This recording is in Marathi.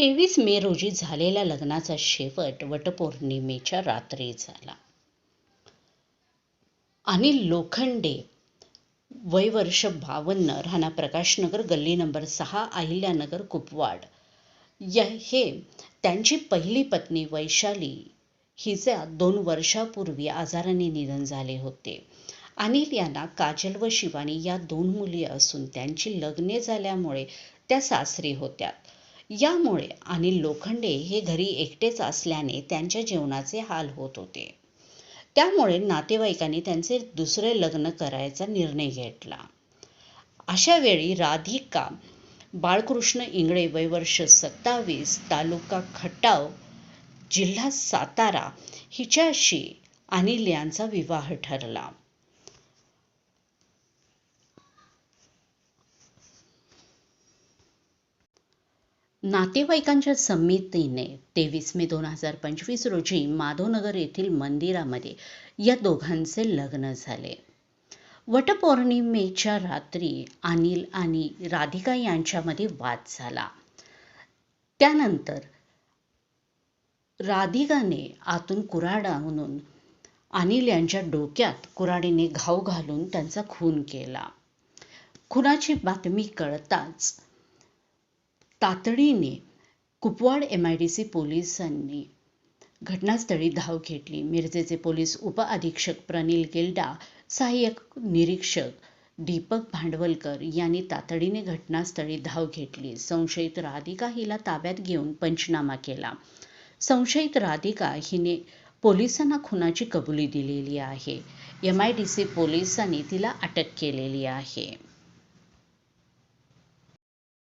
तेवीस मे रोजी झालेल्या लग्नाचा शेवट वटपौर्णिमेच्या रात्री झाला. अनिल लोखंडे वय वर्ष बावन्न राहणार प्रकाशनगर गल्ली नंबर सहा अहिल्यानगर कुपवाड. या हे त्यांची पहिली पत्नी वैशाली हिचा दोन वर्षापूर्वी आजाराने निधन झाले होते. अनिल यांना काजल व शिवानी या दोन मुली असून त्यांची लग्ने झाल्यामुळे त्या सासरी होत्या. यामुळे अनिल लोखंडे हे घरी एकटेच असल्याने त्यांच्या जेवणाचे हाल होत होते. त्यामुळे नातेवाईकांनी त्यांचे दुसरे लग्न करायचा निर्णय घेतला. अशा वेळी राधिका बाळकृष्ण इंगळे वय वर्ष सत्तावीस तालुका खटाव जिल्हा सातारा हिच्याशी अनिल यांचा विवाह ठरला. नातेवाईकांच्या संमतीने तेवीस मे दोन हजार पंचवीस रोजी माधवनगर येथील मंदिरामध्ये या दोघांचे लग्न झाले. वटपौर्णिमेच्या रात्री अनिल आणि राधिका यांच्यामध्ये वाद झाला. त्यानंतर राधिकाने आतून कुऱ्हाड म्हणून अनिल यांच्या डोक्यात कुराडीने घाव घालून त्यांचा खून केला. खुनाची बातमी कळताच तातडीने Kupwad M I D C पोलिसांनी घटनास्थळी धाव घेतली. मिरजेचे पोलीस उपअधीक्षक प्रनिल गिल्डा सहाय्यक निरीक्षक दीपक भांडवलकर यांनी तातडीने घटनास्थळी धाव घेतली. संशयित राधिका हिला ताब्यात घेऊन पंचनामा केला. संशयित राधिका हिने पोलिसांना खुनाची कबुली दिलेली आहे. एम आय डी सी पोलिसांनी तिला अटक केलेली आहे.